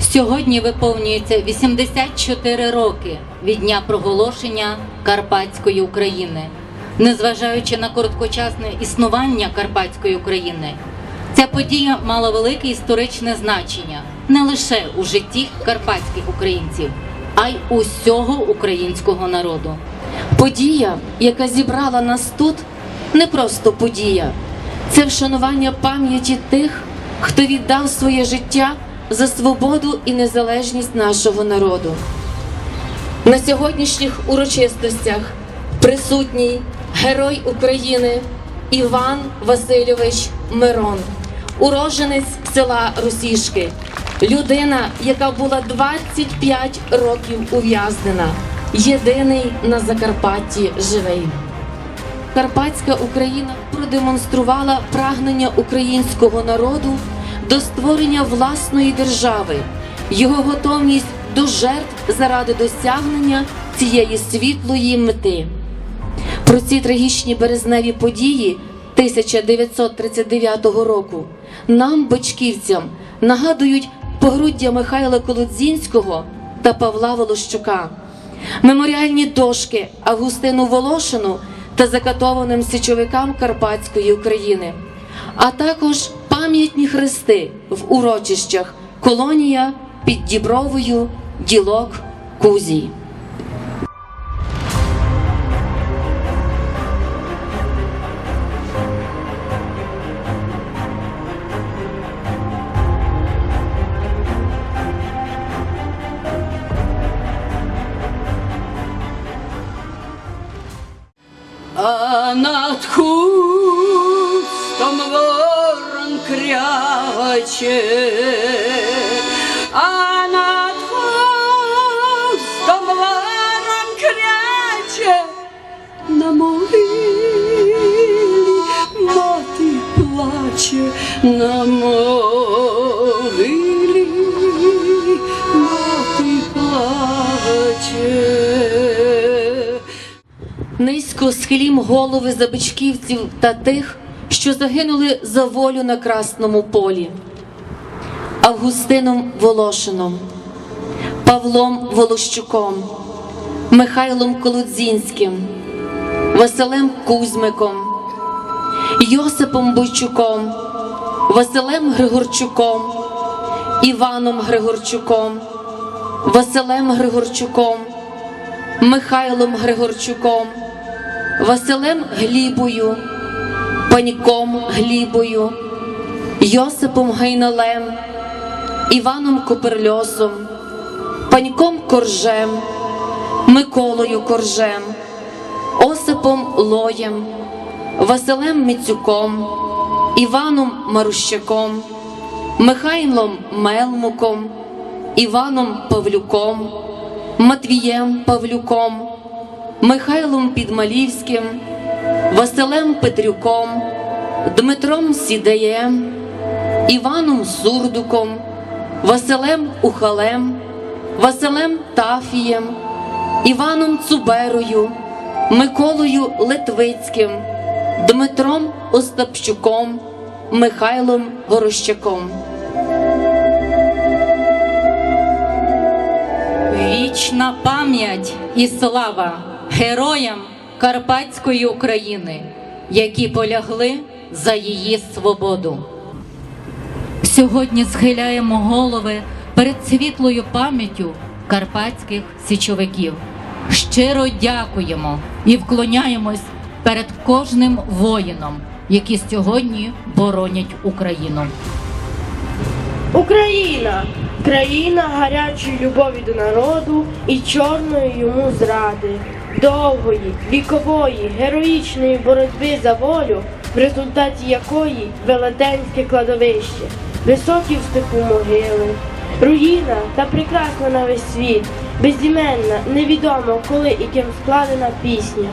Сьогодні виповнюється 84 роки від дня проголошення Карпатської України. Незважаючи на короткочасне існування Карпатської України, ця подія мала велике історичне значення не лише у житті карпатських українців, а й усього українського народу. Подія, яка зібрала нас тут, не просто подія, це вшанування пам'яті тих, хто віддав своє життя за свободу і незалежність нашого народу. На сьогоднішніх урочистостях присутній герой України Іван Васильович Мирон, уроженець села Росішки, людина, яка була 25 років ув'язнена, єдиний на Закарпатті живий. Карпатська Україна продемонструвала прагнення українського народу до створення власної держави, його готовність до жертв заради досягнення цієї світлої мети. Про ці трагічні березневі події 1939 року нам, бочківцям, нагадують погруддя Михайла Колодзінського та Павла Волощука, меморіальні дошки Августину Волошину та закатованим січовикам Карпатської України, а також пам'ятні хрести в урочищах Колонія під Дібровою, Ділок, Кузій. А над хустом ворон кряче, а над хустом ворон кряче, на могилі мати плаче, на могилі мати плаче. Низько схилім голови забичківців та тих, що загинули за волю на Красному полі. Августином Волошином, Павлом Волощуком, Михайлом Колодзінським, Василем Кузьмиком, Йосипом Бойчуком, Василем Григорчуком, Іваном Григорчуком, Василем Григорчуком, Михайлом Григорчуком, Василем Глібою, Паньком Глібою, Йосипом Гайналем, Іваном Коперльосом, Паньком Коржем, Миколою Коржем, Осипом Лоєм, Василем Міцюком, Іваном Марущаком, Михайлом Мелмуком, Іваном Павлюком, Матвієм Павлюком, Михайлом Підмалівським, Василем Петрюком, Дмитром Сідеєм, Іваном Сурдуком, Василем Ухалем, Василем Тафієм, Іваном Цуберою, Миколою Литвицьким, Дмитром Остапчуком, Михайлом Горощаком. Вічна пам'ять і слава героям Карпатської України, які полягли за її свободу. Сьогодні схиляємо голови перед світлою пам'яттю карпатських січовиків. Щиро дякуємо і вклоняємось перед кожним воїном, які сьогодні боронять Україну. Україна країна гарячої любові до народу і чорної йому зради, довгої, вікової, героїчної боротьби за волю, в результаті якої велетенське кладовище, високі в степу могили, руїна та прекрасна на весь світ, безіменна, невідомо коли і ким складена пісня.